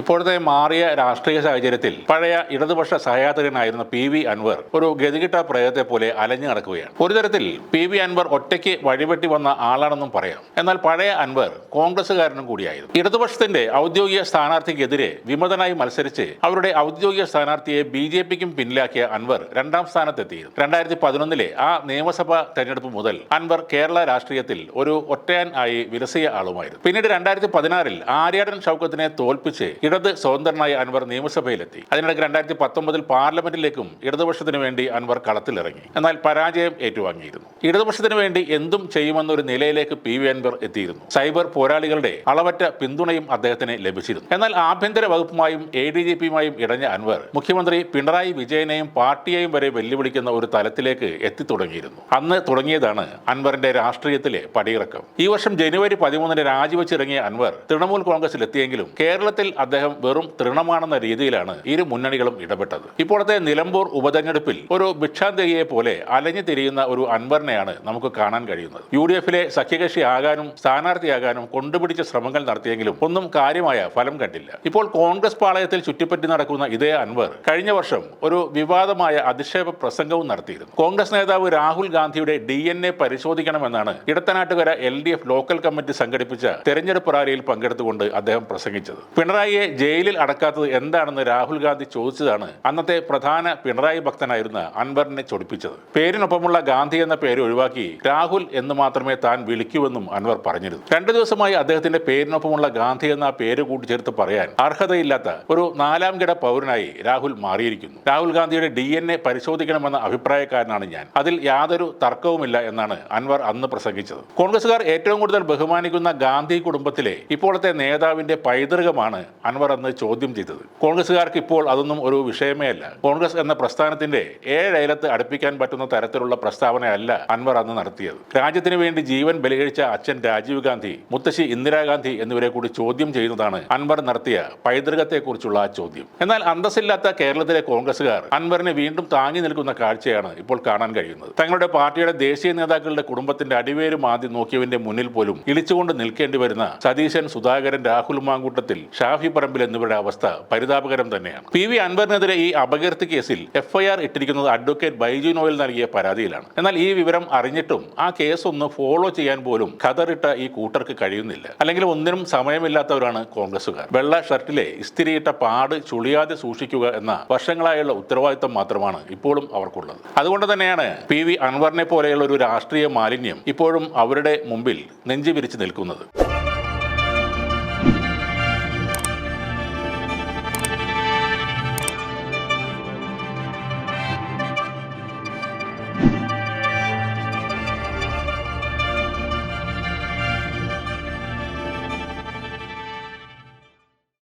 ഇപ്പോഴത്തെ മാറിയ രാഷ്ട്രീയ സാഹചര്യത്തിൽ പഴയ ഇടതുപക്ഷ സഹയാത്രികനായിരുന്ന പി വി അൻവർ ഒരു ഗതികിട്ട പ്രയോഗത്തെ പോലെ അലഞ്ഞു നടക്കുകയാണ്. ഒരു തരത്തിൽ പി വി അൻവർ ഒറ്റയ്ക്ക് വഴിപെട്ടി വന്ന ആളാണെന്നും പറയാം. എന്നാൽ പഴയ അൻവർ കോൺഗ്രസുകാരനും കൂടിയായിരുന്നു. ഇടതുപക്ഷത്തിന്റെ ഔദ്യോഗിക സ്ഥാനാർത്ഥിക്കെതിരെ വിമതനായി മത്സരിച്ച് അവരുടെ ഔദ്യോഗിക സ്ഥാനാർത്ഥിയെ ബി ജെ പിക്കും പിന്നിലാക്കിയ അൻവർ രണ്ടാം സ്ഥാനത്തെത്തിയിരുന്നു. രണ്ടായിരത്തി പതിനൊന്നിലെ ആ നിയമസഭാ തെരഞ്ഞെടുപ്പ് മുതൽ അൻവർ കേരള രാഷ്ട്രീയത്തിൽ ഒരു ഒറ്റയാൻ ആയി വിലസിയ ആളുമായിരുന്നു. പിന്നീട് രണ്ടായിരത്തി പതിനാറിൽ ആര്യാടൻ ഷൗക്കത്തിനെ തോൽപ്പിച്ച് ഇടത് സ്വതന്ത്രനായ അൻവർ നിയമസഭയിലെത്തി. അതിനിടയ്ക്ക് രണ്ടായിരത്തി പത്തൊമ്പതിൽ പാർലമെന്റിലേക്കും ഇടതുപക്ഷത്തിന് വേണ്ടി അൻവർ കളത്തിലിറങ്ങി. എന്നാൽ പരാജയം ഏറ്റുവാങ്ങിയിരുന്നു. ഇടതുപക്ഷത്തിന് വേണ്ടി എന്തും ചെയ്യുമെന്നൊരു നിലയിലേക്ക് പി വി അൻവർ എത്തിയിരുന്നു. സൈബർ പോരാളികളുടെ അളവറ്റ പിന്തുണയും അദ്ദേഹത്തിന് ലഭിച്ചിരുന്നു. എന്നാൽ ആഭ്യന്തര വകുപ്പുമായും എ ഡി ജി പിയുമായും ഇടഞ്ഞ അൻവർ മുഖ്യമന്ത്രി പിണറായി വിജയനെയും പാർട്ടിയെയും വരെ വെല്ലുവിളിക്കുന്ന ഒരു തലത്തിലേക്ക് എത്തിത്തുടങ്ങിയിരുന്നു. അന്ന് തുടങ്ങിയതാണ് അൻവറിന്റെ രാഷ്ട്രീയത്തിലെ പടിയിറക്കം. ഈ വർഷം ജനുവരി പതിമൂന്നിന് രാജിവെച്ചിറങ്ങിയ അൻവർ തൃണമൂൽ കോൺഗ്രസിൽ എത്തിയെങ്കിലും കേരളത്തിൽ അദ്ദേഹം വെറും തൃണമാണെന്ന രീതിയിലാണ് ഇരു മുന്നണികളും ഇടപെട്ടത്. ഇപ്പോഴത്തെ നിലമ്പൂർ ഉപതെരഞ്ഞെടുപ്പിൽ ഒരു ഭിക്ഷാന്തികയെ പോലെ അലഞ്ഞു തിരിയുന്ന ഒരു അൻവറിനെയാണ് നമുക്ക് കാണാൻ കഴിയുന്നത്. യു ഡി എഫിലെ സഖ്യകക്ഷി ആകാനും സ്ഥാനാർത്ഥിയാകാനും കൊണ്ടുപിടിച്ച ശ്രമങ്ങൾ നടത്തിയെങ്കിലും ഒന്നും കാര്യമായ ഫലം കണ്ടില്ല. ഇപ്പോൾ കോൺഗ്രസ് പാളയത്തിൽ ചുറ്റിപ്പറ്റി നടക്കുന്ന ഇതേ അൻവർ കഴിഞ്ഞ വർഷം ഒരു വിവാദമായ അധിക്ഷേപ പ്രസംഗവും നടത്തിയിരുന്നു. കോൺഗ്രസ് നേതാവ് രാഹുൽ ഗാന്ധിയുടെ D N A പരിശോധിക്കണമെന്നാണ് Edathanattukara L D F local committee സംഘടിപ്പിച്ച തെരഞ്ഞെടുപ്പ് റാലിയിൽ പങ്കെടുത്തുകൊണ്ട് അദ്ദേഹം പ്രസംഗിച്ചത്. പിണറായിയെ ജയിലിൽ അടക്കാത്തത് എന്താണെന്ന് രാഹുൽ ഗാന്ധി ചോദിച്ചതാണ് അന്നത്തെ പ്രധാന പിണറായി ഭക്തനായിരുന്ന അൻവറിനെ ചൊടിപ്പിച്ചത്. പേരിനൊപ്പമുള്ള ഗാന്ധി എന്ന പേര് ഒഴിവാക്കി രാഹുൽ എന്ന് മാത്രമേ താൻ വിളിക്കൂവെന്നും അൻവർ പറഞ്ഞിരുന്നു. രണ്ടു ദിവസമായി അദ്ദേഹത്തിന്റെ പേരിനൊപ്പമുള്ള ഗാന്ധി എന്ന പേര് കൂട്ടിച്ചേർത്ത് പറയാൻ അർഹതയില്ലാത്ത ഒരു നാലാം കിട പൗരനായി രാഹുൽ മാറിയിരിക്കുന്നു. രാഹുൽ ഗാന്ധിയുടെ ഡി എൻ എ പരിശോധിക്കണമെന്ന അഭിപ്രായക്കാരനാണ് ഞാൻ. അതിൽ യാതൊരു തർക്കവുമില്ല എന്നാണ് അൻവർ അന്ന് പ്രസംഗിച്ചത്. കോൺഗ്രസുകാർ ഏറ്റവും കൂടുതൽ ബഹുമാനിക്കുന്ന ഗാന്ധി കുടുംബത്തിലെ ഇപ്പോഴത്തെ നേതാവിന്റെ പൈതൃകമാണ് അൻവർ അന്ന് ചോദ്യം ചെയ്തത്. കോൺഗ്രസ്സുകാർക്ക് ഇപ്പോൾ അതൊന്നും ഒരു വിഷയമേ അല്ല. കോൺഗ്രസ് എന്ന പ്രസ്ഥാനത്തിന്റെ ഏഴയലത്ത് അടുപ്പിക്കാൻ പറ്റുന്ന തരത്തിലുള്ള പ്രസ്താവനയല്ല അൻവർ അന്ന് നടത്തിയത്. രാജ്യത്തിന് വേണ്ടി ജീവൻ ബലികഴിച്ച അച്ഛൻ രാജീവ് ഗാന്ധി മുത്തശ്ശി ഇന്ദിരാഗാന്ധി എന്നിവരെ കൂടി ചോദ്യം ചെയ്യുന്നതാണ് അൻവർ നടത്തിയ പൈതൃകത്തെക്കുറിച്ചുള്ള ആ ചോദ്യം. എന്നാൽ അന്തസ്സില്ലാത്ത കേരളത്തിലെ കോൺഗ്രസ്സുകാർ അൻവറിനെ വീണ്ടും താങ്ങി നിൽക്കുന്ന കാഴ്ചയാണ് ഇപ്പോൾ കാണാൻ കഴിയുന്നത്. തങ്ങളുടെ പാർട്ടിയുടെ ദേശീയ നേതാക്കളുടെ കുടുംബത്തിന്റെ അടിവേരും ആദ്യം നോക്കിയവന്റെ മുന്നിൽ പോലും ഇളിച്ചുകൊണ്ട് നിൽക്കേണ്ടി വരുന്ന സതീശൻ സുധാകരൻ രാഹുൽ മാങ്കൂട്ടത്തിൽ ഷാഫി പറമ്പിൽ എന്നിവരുടെ അവസ്ഥ പരിതാപകരം തന്നെയാണ്. പി വി അൻവറിനെതിരെ ഈ അപകീർത്തി കേസിൽ എഫ്ഐആർ ഇട്ടിരിക്കുന്നത് അഡ്വക്കേറ്റ് ബൈജു നോയൽ നൽകിയ പരാതിയിലാണ്. എന്നാൽ ഈ വിവരം അറിഞ്ഞിട്ടും ആ കേസ് ഒന്ന് ഫോളോ ചെയ്യാൻ പോലും കതറിട്ട ഈ കൂട്ടർക്ക് കഴിയുന്നില്ല. അല്ലെങ്കിൽ ഒന്നിനും സമയമില്ലാത്തവരാണ് കോൺഗ്രസുകാർ വെള്ള ഷർട്ടിലെ ഇസ്തിരിയിട്ട പാട് ചുളിയാതെ സൂക്ഷിക്കുക എന്ന വർഷങ്ങളായുള്ള ഉത്തരവാദിത്തം മാത്രമാണ് ഇപ്പോഴും അവർക്കുള്ളത്. അതുകൊണ്ട് തന്നെയാണ് പി വി അൻവറിനെ പോലെയുള്ള ഒരു രാഷ്ട്രീയ മാലിന്യം ഇപ്പോഴും അവരുടെ മുമ്പിൽ നെഞ്ചു വിരിച്ചു നിൽക്കുന്നത്.